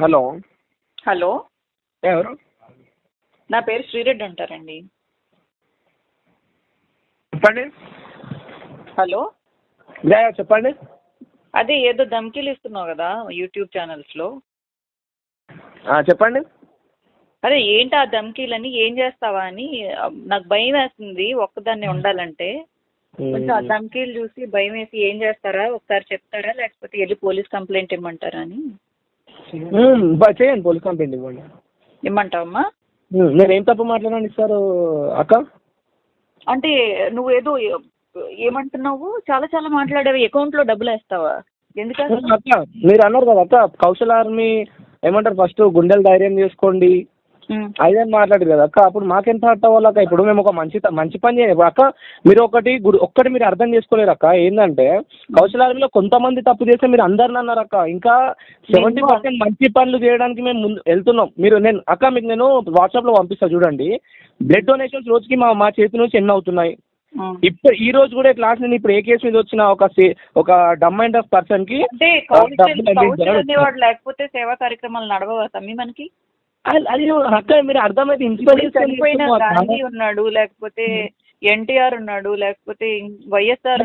Hello. Hello. ఎవరు? నా పేరు శ్రీరెడ్డి అంటారండి. చెప్పండి. హలో. యా, యా, చెప్పండి. అదే ఏదో ధమ్కీలు ఇస్తున్నావు కదా యూట్యూబ్ ఛానల్స్లో. ఆ, చెప్పండి. అదే ఏంటి ఆ ధమ్కీలని ఏం చేస్తావా అని? ఆ, నాకు భయం వేస్తుంది ఒక్కదాన్ని ఉండాలంటే. కొంచెం ఆ ధమ్కీలు చూసి భయం వేసి ఏం చేస్తారా? ఒకసారి చెప్తారా? లేకపోతే వెళ్ళి పోలీస్ కంప్లైంట్ ఇమ్మంటారా అని? చేయండి పోలీస్ కంప్లైంట్ ఇవ్వండి. ఇమ్మంటావమ్మా? మ్మ్, నేను ఏం తప్పు మాట్లాడండి సార్ అక్క? అంటే నువ్వు ఏదో ఏ- ఏమంటున్నావు? చాలా చాలా మాట్లాడావు అకౌంట్లో డబ్బులు వేస్తావా? ఎందుకని? మ్మ్, అక్క మీరు అన్నారు కదా అక్క కౌశల్ ఆర్మీ ఏమంటారు ఫస్ట్ గుండెలు ధైర్యం చేసుకోండి ఉమ్. అదని మాట్లాడారు కదా అక్క అప్పుడు మాకెంత అవ్వాలి అక్క? ఇప్పుడు మేము ఒక మంచి మంచి పని చేయాలి అక్క మీరు ఒకటి గుడి ఒక్కటి మీరు అర్థం చేసుకోలేరు అక్క. ఏంటంటే కౌశల్ ఆర్మీలో కొంతమంది తప్పు చేస్తే మీరు అందరిని అన్నారు అక్క. ఇంకా సెవెంటీ పర్సెంట్ మంచి పనులు చేయడానికి మేము ముందు వెళ్తున్నాం. మీరు నేను అక్క మీకు నేను వాట్సాప్లో పంపిస్తా చూడండి. బ్లడ్ డొనేషన్స్ రోజుకి మా మా చేతి నుంచి ఎన్ని అవుతున్నాయి. ఇప్పుడు ఈ రోజు కూడా క్లాస్ నేను ఇప్పుడు ఏ కేసు మీద వచ్చిన ఒక సే- ఒక డమ్ అండ్ ఆఫ్ పర్సన్కి లేకపోతే సేవా కార్యక్రమాలు నడవవా మనకి? అది అక్క మీరు అర్థమైతే ఇన్స్పైర్ చనిపోయిన గాంధీ ఉన్నాడు లేకపోతే ఎన్టీఆర్ ఉన్నాడు లేకపోతే వైఎస్ఆర్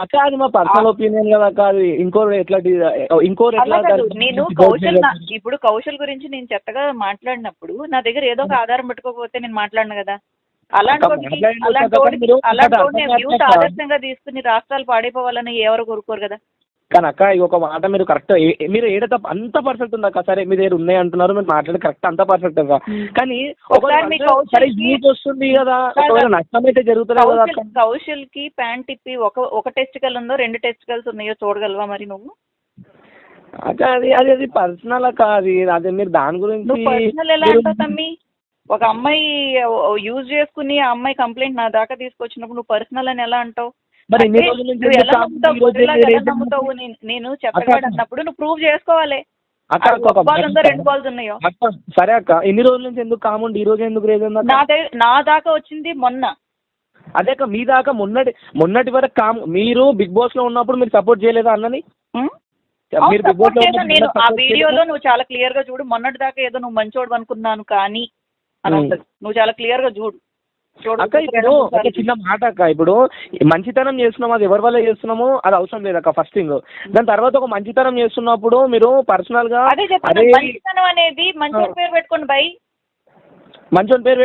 అక్క అది మా పర్సనల్ ఒపీనియన్ కదా అక్క అది. ఇంకోరు ఎట్లా ఇంకోరు అలా ఎట్లా కాదు నేను కౌశల్ ఇప్పుడు కౌశల్ గురించి నేను చెత్తగా మాట్లాడినప్పుడు నా దగ్గర ఏదో ఒక ఆధారం పెట్టుకోకపోతే నేను మాట్లాడను కదా. అలాంటి అలాంటి అలాంటి కాదు. ఆదర్శంగా తీసుకుని రాష్ట్రాలు పాడైపోవాలని ఎవరు కోరుకోరు కదా? కానీ అక్క ఈ ఒక మాట మీరు కరెక్ట్ మీరు ఏడ తప్ప అంత పర్ఫెక్ట్ ఉంది అక్క? సరే మీ దగ్గర ఉన్నాయి అంటున్నారు మీరు మాట్లాడి కరెక్ట్ అంత పర్ఫెక్ట్ అక్క కానీ ఒకసారి సరే యూజ్ వస్తుంది కదా. ఒకవేళ నష్టం అయితే జరుగుతుంది కదా కౌశల్కి ప్యాంట్ తిప్పి ఒక ఒక టెస్టికల్ ఉందో రెండు టెస్టికల్స్ ఉన్నాయో చూడగలవా మరి నువ్వు? అక్క అది అది అది పర్సనల్ అక్క అది అదే మీరు దాని గురించి పర్సనల్ ఎలా అంటావు తమ్మి? ఒక అమ్మాయి యూజ్ చేసుకుని ఆ అమ్మాయి కంప్లైంట్ నా దాకా తీసుకొచ్చినప్పుడు నువ్వు పర్సనల్ అని ఎలా అంటావు? మరి అంటే రోజుల నుంచి నేను. అన్నప్పుడు నువ్వు ప్రూవ్ చేసుకోవాలి. అక్క అది అక్క ఒక ఒక బాల్ ఉందో మాట రెండు బాల్స్ ఉన్నాయో? అక్క సరే అక్క ఇన్ని రోజుల నుంచి ఎందుకు కాముండి ఈ రోజు ఎందుకు రేజ్ నా దాకా వచ్చింది మొన్న. అదే అక్క మీ దాకా మొన్నటి మొన్నటి వరకు కామ్ మీరు బిగ్ బాస్లో ఉన్నప్పుడు మీరు సపోర్ట్ చేయలేదా అన్నని? మీరు బిగ్ బాస్లో నేను ఆ వీడియోలో? నువ్వు చాలా క్లియర్గా చూడు మొన్నటి దాకా ఏదో నువ్వు మంచోడు అనుకున్నాను కానీ అని నువ్వు చాలా క్లియర్గా చూడు. అక్క ఇప్పుడు ఒక చిన్న మాట అక్క ఇప్పుడు మంచితనం చేస్తున్నాం అది ఎవరి వల్ల చేస్తున్నామో అది అవసరం లేదు అక్క ఫస్ట్ థింగ్ దాని తర్వాత ఒక మంచితనం చేస్తున్నప్పుడు మీరు పర్సనల్గా అదే చెప్తాను మంచితనం అనేది మంచోడి పేరు పెట్టుకోండి బై. మంచోని పేరు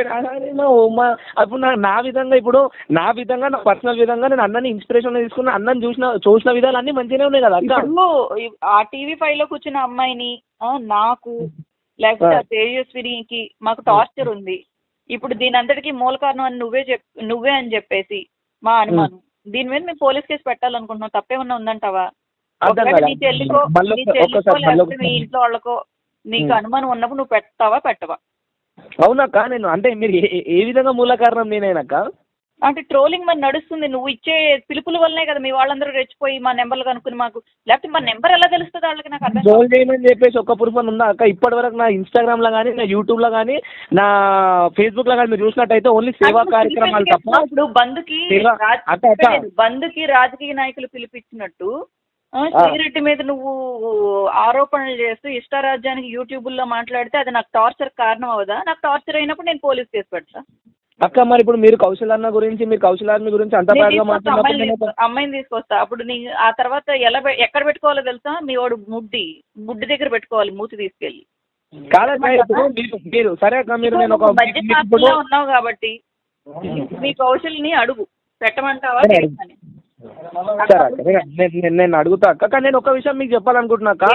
అప్పుడు నా నా విధంగా ఇప్పుడు నా విధంగా నా పర్సనల్ విధంగా నేను అన్నని ఇన్స్పిరేషన్ తీసుకున్న అన్నని చూసిన చూసిన విధాలు అన్ని మంచిగానే ఉన్నాయి కదా ఇప్పుడు ఆ టీవీ ఫైవ్లో కూర్చున్న అమ్మాయిని నాకు లేకపోతే ఆ. తేజస్వినికి మాకు టార్చర్ ఉంది. ఇప్పుడు దీని అంతటికి మూల కారణం అని నువ్వే చెప్ నువ్వే అని చెప్పేసి మా అనుమానం. దీని మీద మేము పోలీస్ కేసు పెట్టాలనుకుంటున్నాం. తప్పేమన్నా ఉందంటావా? ఒకవేళ. నీ చెల్లికో చెల్లికో లేకపోతే మీ. ఇంట్లో వాళ్ళకో నీకు. అనుమానం ఉన్నప్పుడు నువ్వు పెడతావా పెట్టవా? అవునక్క నేను అంటే మీరు ఏ- ఏ- ఏ విధంగా మూల కారణం నేనేనక్క అంటే ట్రోలింగ్ మరి నడుస్తుంది నువ్వు ఇచ్చే పిలుపుల వల్లనే కదా మీ వాళ్ళందరూ రెచ్చిపోయి మా నెంబర్లు కనుక్కుని మాకు లేకపోతే మా నెంబర్ ఎలా తెలుస్తుంది వాళ్ళకి నాకు అర్థం కాదు. రోల్ చేయమని చెప్పేసి ఒక్క ప్రూఫ్ అని ఉందా అక్క ఇప్పటి వరకు నా ఇన్స్టాగ్రామ్లో కానీ నా యూట్యూబ్లో కానీ నా ఫేస్బుక్లో కానీ మీరు చూసినట్టయితే ఓన్లీ సేవా కార్యక్రమాలు తప్ప ఇప్పుడు బంద్కి సేవ- రాజ్- అక్క, అక్క. లేదు, బంద్కి రాజకీయ నాయకులు పిలిపించినట్టు ఆ. శ్రీరెడ్డి మీద నువ్వు ఆరోపణలు చేస్తూ ఇష్టారాజ్యానికి యూట్యూబ్లో మాట్లాడితే అది నాకు టార్చర్ కారణం అవదా నాకు టార్చర్ అయినప్పుడు నేను పోలీస్ కేసు పెడతా అక్క మరి ఇప్పుడు మీరు కౌశల్ అన్న గురించి మీరు కౌశల్ అన్న గురించి అంత బాగా మాట్లాడినప్పుడు అమ్మాయిని తీసుకొస్తా, అప్పుడు నీ ఆ తర్వాత ఎలా ఎక్కడ పెట్టుకోవాలో తెలుసా? మీ వాడు ముడ్డి ముడ్డి దగ్గర పెట్టుకోవాలి మూతి తీసుకెళ్ళి. ఇప్పుడు మీరు మీరు సరే అక్క మీరు నేను ఒక బడ్జెట్ ఉన్నావు కాబట్టి మీ కౌశల్ని అడుగు. పెట్టమంటావా సరే, అక్క నేను- నేను- అడుగుతా అక్క. కానీ నేను ఒక విషయం మీకు చెప్పాలనుకుంటున్నా అక్క.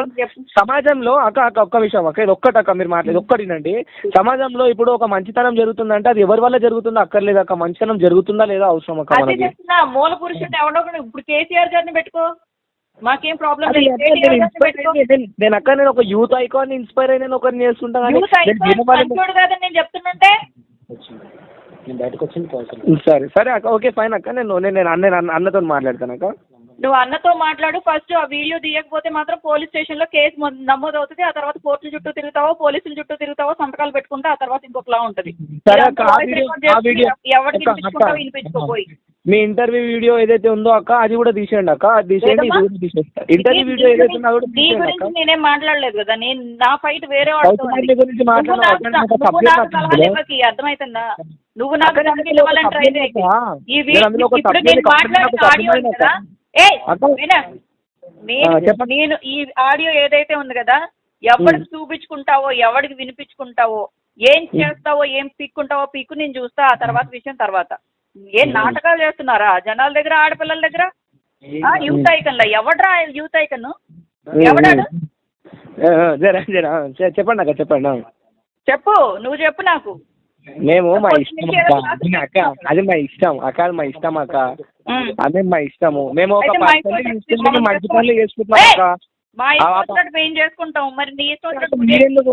సమాజంలో అక్క అక్క ఒక్క విషయం అక్క. ఇది ఒక్కటి అక్క మీరు మాట్లాడేది ఒక్కటినండి సమాజంలో ఇప్పుడు ఒక మంచితనం జరుగుతుందంటే అది ఎవరి వల్ల జరుగుతుందో అక్కర్లేదు అక్క. మంచితనం జరుగుతుందా లేదా అవసరం అక్క మనకి? మూల పురుషుడు ఎవడో ఇప్పుడు కేసీఆర్ గారిని పెట్టుకో. మాకేం ప్రాబ్లం నేను అక్క నేను ఒక యూత్ ఐకాన్ ఇన్స్పైర్ అయిన ఒకరిని చేసుకుంటా కానీ నేను ఐకాన్ నేను చెప్తుంటే సరే సరే అక్క ఓకే ఫైన్ అక్క. నేను నేను నేను అన్న అన్నతో మాట్లాడతాను అక్క. నువ్వు అన్నతో మాట్లాడు. ఫస్ట్ ఆ వీడియో తీయకపోతే మాత్రం పోలీస్ స్టేషన్లో కేసు నమోదు అవుతుంది ఆ తర్వాత కోర్టుల చుట్టూ తిరుగుతావో పోలీసుల చుట్టూ తిరుగుతావో సంతకాలు పెట్టుకుంటే ఆ తర్వాత ఇంకొకలా ఉంటది. ఎవరికి. వినిపించుకోపోయి మీ ఇంటర్వ్యూ వీడియో ఏదైతే ఉందో అక్క అది కూడా తీసేయండి అక్క. అది తీసేయండి ఇది లేదమ్మా. కూడా తీసేస్తా ఇంటర్వ్యూ వీడియో ఏదైతే ఉందో కూడా తీసేయండి అక్క. నేనేం మాట్లాడలేదు కదా. నేను నా ఫైట్ వేరే. గారి గురించి. ఇవ్వకి అర్థమవుతుందా నువ్వు నాకు ట్రై? ఈ ఇప్పుడు నేను మాట్లాడిన ఆడియో ఉంది? కదా. ఏ నేను ఈ ఆడియో ఏదైతే ఉంది కదా ఎవరికి చూపించుకుంటావో ఎవరికి వినిపించుకుంటావో ఏం చేస్తావో ఏం పీక్కుంటావో పీక్కు నేను చూస్తా ఆ తర్వాత విషయం తర్వాత. ఏం నాటకాలు చేస్తున్నారా? జనాల దగ్గర ఆడపిల్లల దగ్గర? యూత్ ఐకన్లో. ఎవడ్రా యూత్ ఐకన్ ఎవడాడు? చెప్పండి అక్క చెప్పండి. చెప్పు. నువ్వు చెప్పు నాకు. మేము మా ఇష్టం అక్క. అది అక్క అది మా ఇష్టం. అక్క అది మా ఇష్టం అక్క. అదే మా ఇష్టము. మేము ఒక మంచి పనులు చేసుకుంటున్నాం! అక్క. మా ఆ, ఇష్టం ఆ, వచ్చినట్టు మేము చేసుకుంటాం? మరి నీ ఇష్టం వచ్చినట్టు నువ్వు మీరెందుకు?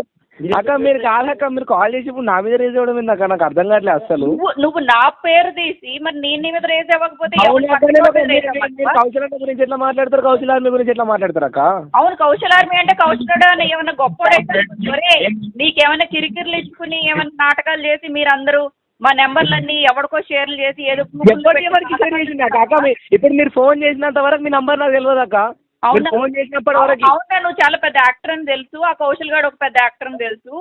అక్క మీరు కాదక్క మీరు కాల్ చేసి ఇప్పుడు నా మీద రేజ్ అవ్వడం ఏంది అక్క? నాకు అర్థం కావట్లేదు అసలు నువ్వు నా పేరు తీసి మరి నేను నీ మీద రేజ్ అవ్వకపోతే ఎవరి అవును అక్క, పక్కన నేను ఒక- వాళ్ళు raise మీరు- మీరు- మీరు అవ్వకపోతే? కౌశల్ గురించి ఎట్లా మాట్లాడతారు? కౌశల్ ఆర్మీ గురించి ఎట్లా మాట్లాడతారు అక్క? అవును కౌశల్ ఆర్మీ అంటే కౌశలుడు అని ఏమన్నా గొప్పవాడైతే ఒరే నీకేమైనా కిరికిరిలు ఇచ్చుకుని ఏమైనా నాటకాలు చేసి మీరందరూ మా నెంబర్లన్నీ ఎవరికో షేర్లు చేసి ఏదో ఇప్పుడు మీరు ఫోన్ చేసినంత వరకు మీ నంబర్ నాకు తెలియదు అక్క. అవునా? ఫోన్ చేసినప్పటి వరకు అవునా నువ్వు చాలా పెద్ద యాక్టర్ అని తెలుసు. ఆ కౌశల్ గాడు ఒక పెద్ద యాక్టర్ అని తెలుసు.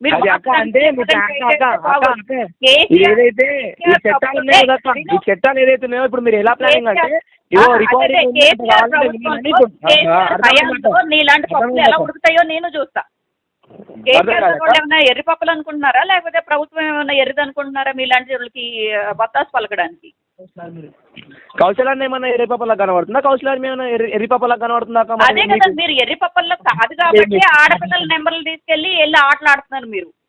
మీరు అది అక్క అంటే మీకు అక్క అక్క అక్క అక్క కేసీఆర్ ఇది ఏదైతే ఈ చట్టాలు ఉన్నాయి కదా అక్క ఈ చట్టాలు ఏదైతే ఉన్నాయో ఇప్పుడు మీరు ఎలా ప్లానింగ్ అంటే ఇవో రికార్డింగ్? నీలాంటి పప్పులు ఎలా? ఉడుకుతాయో నేను చూస్తా. కేసీఆర్? వాళ్ళు ఏమైనా ఎర్రి పప్పులు అనుకుంటున్నారా? లేకపోతే ప్రభుత్వం ఏమైనా ఎర్రిది అనుకుంటున్నారా మీలాంటి వాళ్ళకి బత్తాసు పలకడానికి? కౌశలాన్ని ఏమన్నా ఎర్రి పాపలా కనబడుతుందా కౌశలాన్ని ఏమైనా ఎర్రి ఎర్రి పాపలా కనబడుతుందా మరి అదే కదా? మీరు ఎర్రి పప్పల్లో కాదు కాబట్టి ఆడపిల్లల నెంబర్లు తీసుకెళ్ళి వెళ్ళి ఆటలాడుతున్నారు మీరు ఆ?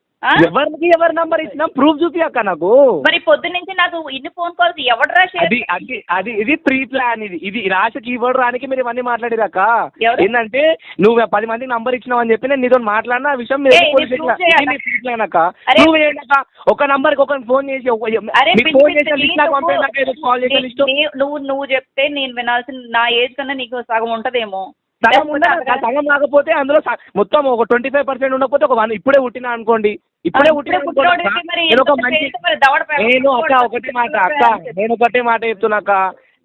ఎవరికి ఎవరి నంబర్ ఇచ్చినా ప్రూఫ్ చూపి అక్క నాకు. మరి పొద్దు నుంచి నాకు ఇన్ని ఫోన్ కాల్స్ ఎవడరా షేర్ అది అది అది ఇది ప్రీ ప్లాన్ ఇది. ఇది రాసి కీబోర్డ్ రానికి మీరు ఇవన్నీ మాట్లాడిరాక ఎవరు? ఏంటంటే నువ్వు పది మందికి నంబర్ ఇచ్చినావు అని చెప్పి నేను నీతో మాట్లాడిన ఆ విషయం మీరు ప్రీ ప్లాన్ అక్క నువ్వు ఏంటక్క ఒక నంబర్కి ఒక ఫోన్ చేసి ఫోన్ చేసిన లిస్ట్ నాకు కాల్ చేసిన లిస్ట్ నువ్వు నువ్వు చెప్తే నేను వినాల్సిన నా ఏజ్ కన్నా నీకు సగం ఉంటదేమో. సగం అక్క. సగం కాకపోతే అందులో మొత్తం ఒక ట్వంటీ ఫైవ్ పర్సెంట్ ఉండకపోతే ఒక వన్ ఇప్పుడే పుట్టినా అనుకోండి. ఇప్పుడే పుట్టినా నేను ఒక మంచి నేను అక్క ఒకటే మాట అక్క. నేను ఒకటే మాట చెప్తున్నా అక్క.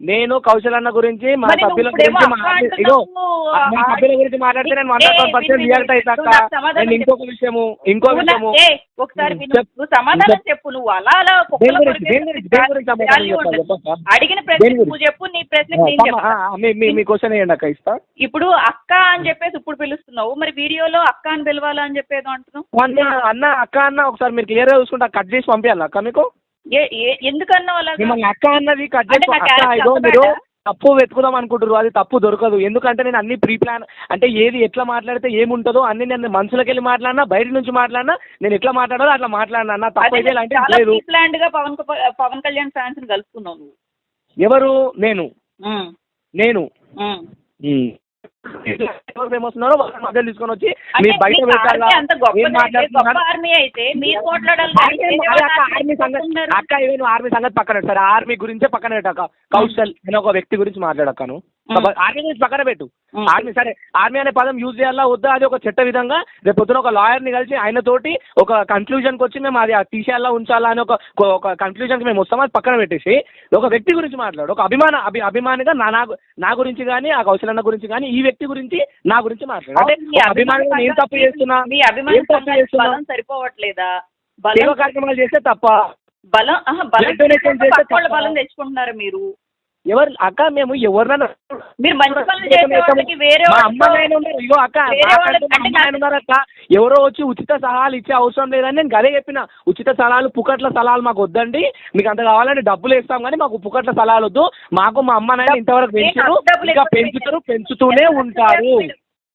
నేను కౌశల్ అన్న గురించి మా మరి నువ్వు సభ్యుల ఇప్పుడేమో గురించి అక్క మాట్లా- ఇగో అంటున్నావు. మా సభ్యుల గురించి మాట్లాడితే నేను ఏ, పర్సెంట్ విను, రియాక్ట్ అవుతా నువ్వు అక్క నాకు సమాధానం నేను ఇంకొక విషయము ఇంకో నువ్వు నా- విషయము ఏ, ఒకసారి విను. చెప్. నువ్వు సమాధానం చెప్. చెప్పు నువ్వు అలా అలా కుక్కల దేని గురించి? కొరికే దేని గురించి? దేని గురించి సమాధానం value చెప్పాలి? ఉండదు. చెప్పక్క. అడిగిన ప్రశ్న దేని గురించి? నువ్వు చెప్పు నీ ప్రశ్నకి నేను ఆ, చెప్తా ఆ, మీ మీ మీ క్వశ్చన్ వేయండి అక్క ఇస్తా ఇప్పుడు అక్క అని చెప్పేసి ఇప్పుడు పిలుస్తున్నావు మరి వీడియోలో అక్క అని పిలవాలా అని చెప్పేదో అంటున్నావు అన్న అన్న అక్క అన్న ఒకసారి మీరు క్లియర్గా చూసుకుంటా కట్ చేసి పంపించాలి అక్క మీకు ఏ ఏ- ఎందుకన్నావు అలాగా? మిమ్మల్ని అక్క అన్నది కట్ అంటే చేసి నా అక్క character ఇగో అంత మీరు? తప్పు వెతుకుదాం అనుకుంటారు అది తప్పు దొరకదు. ఎందుకంటే నేను అన్ని ప్రీ ప్లాన్ అంటే ఏది ఎట్లా మాట్లాడితే ఏముంటుందో అన్ని నేను మనసులోకి వెళ్ళి మాట్లాడినా బయట నుంచి మాట్లాడినా నేను ఎట్లా మాట్లాడాలో అట్లా మాట్లాడినా. నా తప్పు అదే అయితే చాలా లేదు. గా పవన్ కప- పవన్ కళ్యాణ్ ఫ్యాన్స్ని కలుపుకున్నావు నువ్వు. ఎవరు? నేను. ఉమ్, నేను. ఉమ్. ఎవరు ఫేమస్ ఉన్నారో మధ్యలో తీసుకొని వచ్చి అంటే మీ బయట మీ పెట్టాలా? ఆర్మీ ఏం మాట్లాడుతున్నారు. సంగతి. అక్క ఇవే నువ్వు ఆర్మీ సంగతి పక్కన సరే ఆర్మీ గురించే పక్కన పెట్టాక కౌశల్ అనే ఒక వ్యక్తి గురించి మాట్లాడక్కను. ఆర్మీ గురించి పక్కన పెట్టు. ఆర్మీ సరే ఆర్మీ అనే పదం యూజ్ చేయాలా వద్దా అది ఒక చట్ట విధంగా? రేపు పొద్దున ఒక లాయర్ని కలిసి ఆయన తోటి ఒక కన్క్లూజన్కి వచ్చి మేము అది తీసేయాలా ఉంచాలా అని ఒక ఒక కన్క్లూజన్కి మేము వస్తాం అది పక్కన పెట్టేసి ఒక వ్యక్తి గురించి మాట్లాడు. ఒక అభిమాన అభి అభిమానిగా నా నా నా గురించి కానీ ఆ కౌశల్ అన్న గురించి కానీ ఈ వ్యక్తి గురించి నా గురించి మాట్లాడు. అంటే అభిమానిగా నేను తప్పు చేస్తున్నా? తప్పు చేస్తున్నా? సరిపోవట్లేదా? కార్యక్రమాలు చేస్తే తప్ప. బలం. బలం తెచ్చుకుంటున్నారు మీరు. ఎవరు అక్క మేము ఎవరినైనా మీరు మంచి పనులు చేసే వాళ్ళకి వేరే మా వాళ్ళతో- అమ్మ నాయన ఉన్నారు. ఇగో అక్క వేరే వాళ్ళకి అంటే ఉన్నారు అక్క. ఎవరో వచ్చి ఉచిత సలహాలు ఇచ్చే అవసరం లేదని నేను గదే చెప్పిన. ఉచిత సలహాలు పుకట్ల సలహాలు మాకు వద్దండి. మీకు అంత కావాలంటే డబ్బులు ఇస్తాం కానీ మాకు పుకట్ల సలహాలు వద్దు. మాకు మా అమ్మ నాయన ఇంతవరకు పెంచారు. డబ్బులు ఇంకా ఎక్కువ పెంచుతారు పెంచుతూనే ఉంటారు.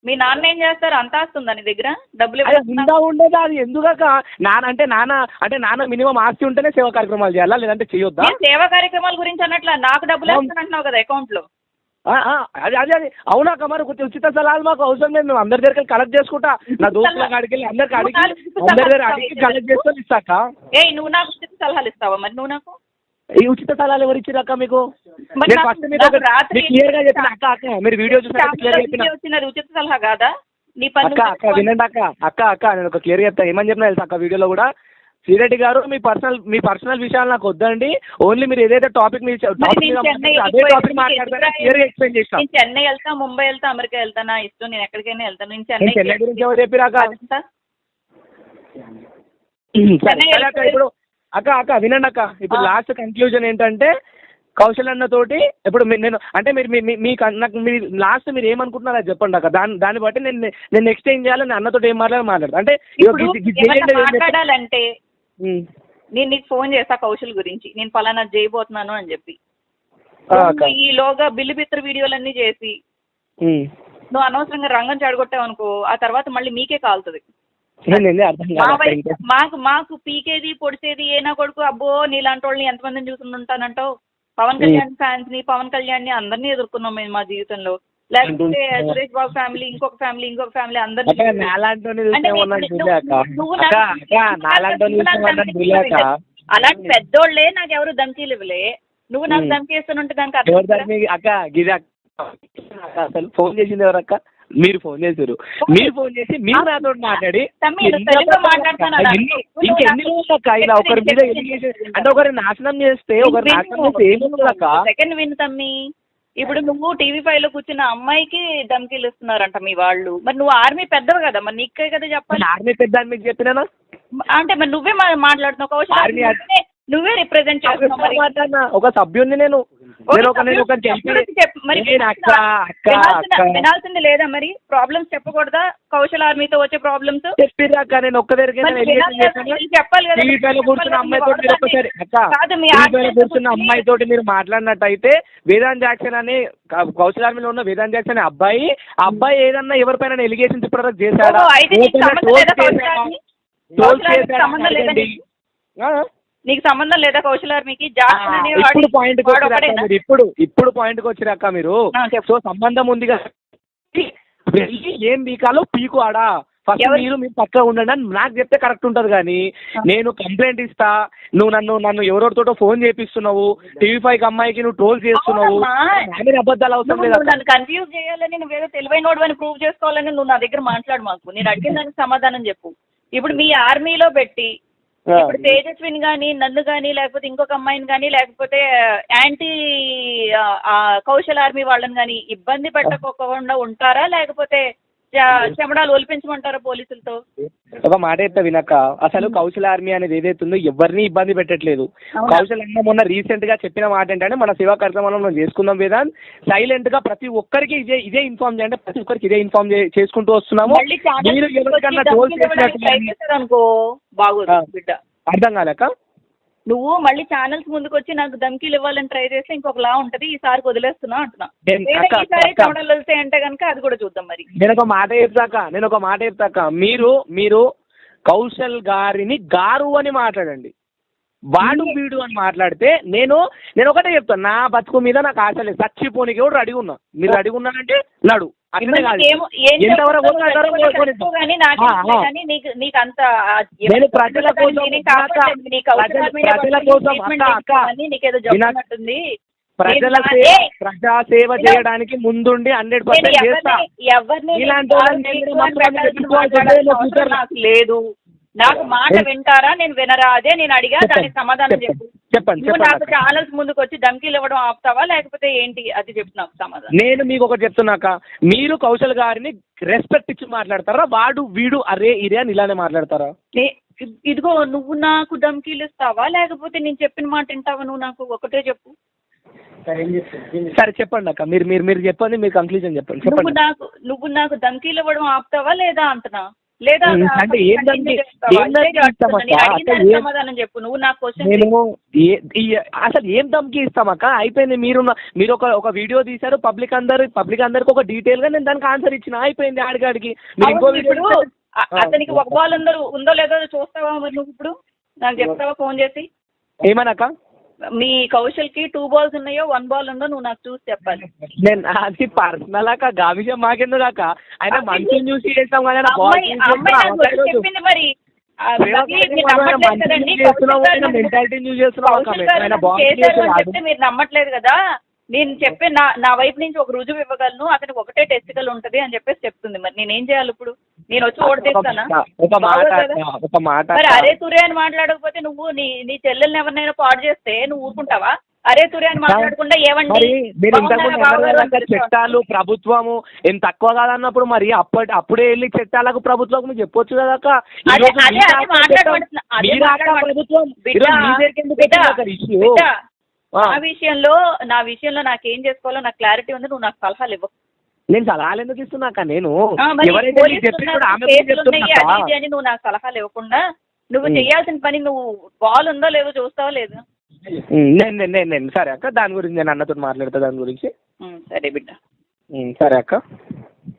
మీ నాన్న ఏం చేస్తారు? అంత వస్తుందా నీ దగ్గర? డబ్బులు? ఉందా ఉండదా? అది ఎందుకక్క నాన్న అంటే నాన్న అంటే నాన్న మినిమం ఆస్తి ఉంటేనే సేవా కార్యక్రమాలు చేయాలా? లేదంటే చేయొద్దా? సేవా కార్యక్రమాల గురించి అన్నట్ల నాకు డబ్బులు అవును. వేస్తానంటున్నావు కదా అకౌంట్లో అదే అదే అదే. అవునాక మరి కొంచెం ఉచిత సలహాలు మాకు అవసరం లేదు. మేము అందరి దగ్గర కలెక్ట్ చేసుకుంటా. నా దోస్తుల కాడికి వెళ్ళి అందరికి అడిగి అందరి దగ్గర అడిగి? కలెక్ట్ చేసుకొని ఇస్తాక ఏ నువ్వు నాకు ఉచిత సలహాలు ఇస్తావా మరి? నువ్వు నాకు? ఈ ఉచిత స్థలాలు ఎవరు ఇచ్చారు అక్క మీకు? క్లియర్గా చెప్పిన అక్క అక్క మీరు వీడియో చూసిన క్లియర్ చెప్పిన ఉచిత సలహా కాదా? నీ అక్క అక్క వినండి అక్క అక్క అక్క నేను ఒక క్లియర్ చెప్తా. ఏమని చెప్పిన తెలుసా అక్క వీడియోలో కూడా? శ్రీరెడ్డి గారు మీ పర్సనల్ మీ పర్సనల్ విషయాలు నాకు వద్దండి. ఓన్లీ మీరు ఏదైతే టాపిక్ మరి మీద అదే టాపిక్ క్లియర్గా ఎక్స్ప్లెయిన్ చేసిన. నేను చెన్నై వెళ్తా ముంబై వెళ్తా అమెరికా వెళ్తా నా ఇష్టం నేను ఎక్కడికైనా వెళ్తాను? నేను నేను చెన్నై గురించి ఎవరు చెప్పిరా అక్క? అదంతా? సరే చెన్నై సరే అక్క ఇప్పుడు అక్క అక్క వినండి అక్క. ఇప్పుడు. లాస్ట్ కన్క్లూజన్ ఏంటంటే కౌశల్ అన్న తోటి ఇప్పుడు మీ- నేను అంటే మీరు మీ- మీ- మీకు నాకు మీరు లాస్ట్ మీరు ఏమనుకుంటున్నారో అది చెప్పండి అక్క. దాన్ని దాన్ని బట్టి నేను నేను నెక్స్ట్ ఏం చేయాలి నేను అన్నతో ఏం మాట్లాడాలి మాట్లాడతా. అంటే మాట్లాడాలంటే. నేను నీకు ఫోన్ చేస్తా కౌశల్ గురించి. నేను ఫలానా చేయబోతున్నాను అని చెప్పి. ఈలోగా బిల్లు బిత్ర వీడియోలన్నీ చేసి. నువ్వు అనవసరంగా రంగం చెడగొట్టావు అనుకో ఆ తర్వాత మళ్ళీ మీకే కాలుతుంది. మాకు మాకు పీకేది పొడిచేది ఏనా కొడుకు అబ్బో నీలాంటి వాళ్ళని ఎంతమందిని చూసి ఉంటానంటావు పవన్ కళ్యాణ్ ఫ్యాన్స్ని పవన్ కళ్యాణ్ని అందరినీ ఎదుర్కొన్నాం మేము మా జీవితంలో. లేకపోతే సురేష్ బాబు ఫ్యామిలీ ఇంకొక ఫ్యామిలీ ఇంకొక ఫ్యామిలీ అందరినీ అలాంటి పెద్దోళ్ళే నాకు ఎవరు ఇవ్వలే. నువ్వు నాకు. ధమ్కీ ఇస్తానంటే దానికి అర్థం అక్క, అసలు ఫోన్ చేసింది ఎవరక్క మీరు ఫోన్ చేశారు. మీరు ఫోన్ చేసి మీరు నాతో మాట్లాడి. ఇంకెన్ని నాకు- రోజులు అక్క ఇలా ఒకరి మీద అంటే ఒకరి నాశనం చేస్తే ఒకరి నాశనం చేస్తే అక్క సెకండ్ విను తమ్మి. ఇప్పుడు నువ్వు టీవీ ఫైవ్లో కూర్చున్న అమ్మాయికి ధమ్కీలు ఇస్తున్నారంట మీ వాళ్ళు. మరి నువ్వు ఆర్మీ పెద్దవి కదా మరి నీకే కదా చెప్పాలి. ఆర్మీ పెద్ద అని మీకు చెప్పినానా? అంటే మరి నువ్వే మాట్లాడుతున్నావు. ఆర్మీ నువ్వే- రిప్రజెంట్ చేస్తున్నావు ఒక సభ్యుని నేను నేను ఒక ఒక వినాల్సింది? లేదా మరి? ప్రాబ్లమ్స్ చెప్పకూడదా? కౌశల్ ఆర్మీతో వచ్చే ప్రాబ్లమ్స్ చెప్పిర్రు అక్క నేను ఒక్క దగ్గరికి మరి కూర్చున్న ఒక్కసారి అక్క కాదు, మీ టీవీ పైన ఆర్మీ కూర్చున్న కూర్చుని- అమ్మాయి తోటి మీరు మాట్లాడినట్టయితే వేదాంత్ జాక్సన్ అని కౌశల్ ఆర్మీలో ఉన్న వేదాంత్ జాక్సన్ అనే అబ్బాయి అబ్బాయి ఏదన్నా ఎవరిపైన ఎలిగేషన్స్ ఇప్పటివరకు అయితే చేశాడా? నీకు? సంబంధం లేదా కౌశల్ ఆర్మీకి ఆ, జాక్సన్ అనేవాడు- ఇప్పుడు ఒకడేనా? మీరు? ఇప్పుడు ఇప్పుడు పాయింట్కి వచ్చిరాక మీరు. సో సంబంధం ఉంది కదా. వెళ్ళి ఏం పీకాలో పీకు ఆడా. ఫస్ట్ మీరు మీరు పక్క ఉండండి అని నాకు చెప్తే కరెక్ట్ ఉంటుంది కానీ నేను కంప్లైంట్ ఇస్తా. నువ్వు నన్ను నన్ను ఎవరెవరితోటో ఫోన్ చేపిస్తున్నావు. టీవీ ఫైవ్ అమ్మాయికి నువ్వు ట్రోల్ చేస్తున్నావు. అబద్ధాలు అవసరం నువ్వు లేదు నువ్వు నన్ను కన్ఫ్యూజ్ చేయాలని నువ్వేదో తెలివైనోడు అని ప్రూవ్ చేసుకోవాలని నువ్వు నా దగ్గర మాట్లాడు మాకు. నేను అడిగిన దానికి సమాధానం చెప్పు. ఇప్పుడు మీ ఆర్మీలో పెట్టి. ఇప్పుడు తేజస్విని కానీ నన్ను కానీ లేకపోతే ఇంకొక అమ్మాయిని కానీ లేకపోతే యాంటీ కౌశల్ ఆర్మీ వాళ్ళని కానీ ఇబ్బంది పెట్టకోకుండా ఉంటారా? లేకపోతే చెమడాలు ఒలిపించమంటారా పోలీసులతో? ఒక మాట చెప్తా వినక్క. అసలు కౌశల్ ఆర్మీ అనేది ఏదైతే ఉందో ఎవరిని ఇబ్బంది పెట్టట్లేదు? కౌశల్ అన్న మొన్న రీసెంట్గా చెప్పిన మాట ఏంటంటే మన సేవా కార్యక్రమంలో మనం చేసుకుందాం వేదాంత్. సైలెంట్గా ప్రతి ఒక్కరికి ఇదే ఇదే ఇన్ఫార్మ్ చేయండి. ప్రతి ఒక్కరికి ఇదే ఇన్ఫార్మ్ చేసుకుంటూ వస్తున్నాము. మీరు ఎవరికన్నా ట్రోల్ చేసినట్టు అనుకో బాగోదు. బిడ్డ. అర్థం కాలేక? నువ్వు మళ్ళీ ఛానల్స్ ముందుకు వచ్చి నాకు ధమ్కీలు ఇవ్వాలని ట్రై చేస్తే ఇంకొకలా ఉంటది ఈసారి వదిలేస్తున్నా అంటున్నా. ఈసారి అంటే కనుక అది కూడా చూద్దాం మరి. నేను ఒక మాట చెప్తాక నేను ఒక మాట చెప్తాక మీరు మీరు కౌశల్ గారిని గారు అని మాట్లాడండి. వాడు వీడు అని మాట్లాడితే నేను నేను ఒకటే చెప్తాను నా బతుకు మీద నాకు ఆశ లేదు. చచ్చిపోనికి కూడా రెడీ ఉన్నా? మీరు రెడీ ఉన్నానంటే నడు. నేను ప్రజల కోసం ప్రజల- కోసం ప్రజల ప్రజా సేవ చేయడానికి ముందుండి హండ్రెడ్ పర్సెంట్ చేస్తా. ఇలాంటి లేదు. నాకు మాట వింటారా? నేను వినరా? అదే నేను అడిగా దానికి సమాధానం చెప్పు. చెప్పండి నువ్వు నాకు. ఛానల్స్ ముందుకు వచ్చి ధమ్కీలు ఇవ్వడం ఆపుతావా? లేకపోతే ఏంటి? అది చెప్పు నాకు సమాధానం. నేను మీకు ఒకటి చెప్తున్నాక మీరు కౌశల్ గారిని రెస్పెక్ట్ ఇచ్చి మాట్లాడతారా? వాడు వీడు అరే ఇరే అని ఇలానే మాట్లాడతారా? ఇదిగో నువ్వు నాకు ధమ్కీలు ఇస్తావా? లేకపోతే నేను చెప్పిన మాట వింటావా? నువ్వు నాకు ఒకటే చెప్పు. సరే చెప్పండి అక్క. మీరు మీరు మీరు చెప్పండి మీరు కంక్లూజన్ చెప్పండి. నువ్వు నాకు నువ్వు నాకు ధమ్కీలు ఇవ్వడం ఆపుతావా లేదా అంటున్నా? లేదా అంటే సమాధానం చెప్పు. నువ్వు క్వశ్చన్ నేను అసలు ఏం ధమ్కి ఇస్తామక్క అయిపోయింది మీరు మీరు ఒక ఒక వీడియో తీశారు పబ్లిక్ అందరు పబ్లిక్ అందరికి ఒక డీటెయిల్గా నేను దానికి ఆన్సర్ ఇచ్చిన. అయిపోయింది వీడియో ఇప్పుడు. అతనికి ఒక బాల్ ఉందో ఉందో లేదో చూస్తావా మరి నువ్వు ఇప్పుడు? నాకు చెప్తావా? ఫోన్ చేసి? ఏమనక్క మీ కౌశల్కి టూ బాల్స్ ఉన్నాయో వన్ బాల్ ఉందో నువ్వు నాకు చూసి చెప్పాలి. నేను అది పర్సనల్ అక్క గా విషయం మాకెందుకు అక్క? ఆయన మంచిని చూసి చేస్తాం చెప్పింది మరి. మీరు నమ్మట్లేదు కదా. నేను చెప్పే నా నా వైపు నుంచి ఒక రుజువు ఇవ్వగలను అతనికి ఒకటే టెస్టికల్ ఉంటది అని చెప్పేసి చెప్తుంది మరి. నేనేం చేయాలి ఇప్పుడు? నేను వచ్చి ఓడతీస్తానా మరి. అరే తురే అని మాట్లాడకపోతే నువ్వు నీ నీ చెల్లెల్ని ఎవరినైనా పాడు చేస్తే నువ్వు ఊరుకుంటావా? అరే తురే అని మాట్లాడకుండా ఏవండి మరి ఇంతకుముందు? చట్టాలు ప్రభుత్వము ఏం తక్కువ కాదన్నప్పుడు మరి అప్పటి అప్పుడే వెళ్ళి చట్టాలకు ప్రభుత్వం మీరు చెప్పొచ్చు కదా. ప్రభుత్వం? ఆ. విషయంలో నా విషయంలో నాకు ఏం చేసుకోవాలో నాకు క్లారిటీ ఉంది నువ్వు నాకు సలహాలు ఇవ్వు. నేను సలహాలు ఎందుకు ఇస్తున్నా అక్క. నేను అని నువ్వు నాకు సలహాలు ఇవ్వకుండా నువ్వు. చేయాల్సిన పని నువ్వు బాల్ ఉందో లేదో చూస్తావో లేదు. నేను నేను నేను సరే అక్క దాని గురించి నేను అన్నతో మాట్లాడతా దాని గురించి. సరే బిడ్డ. సరే అక్క.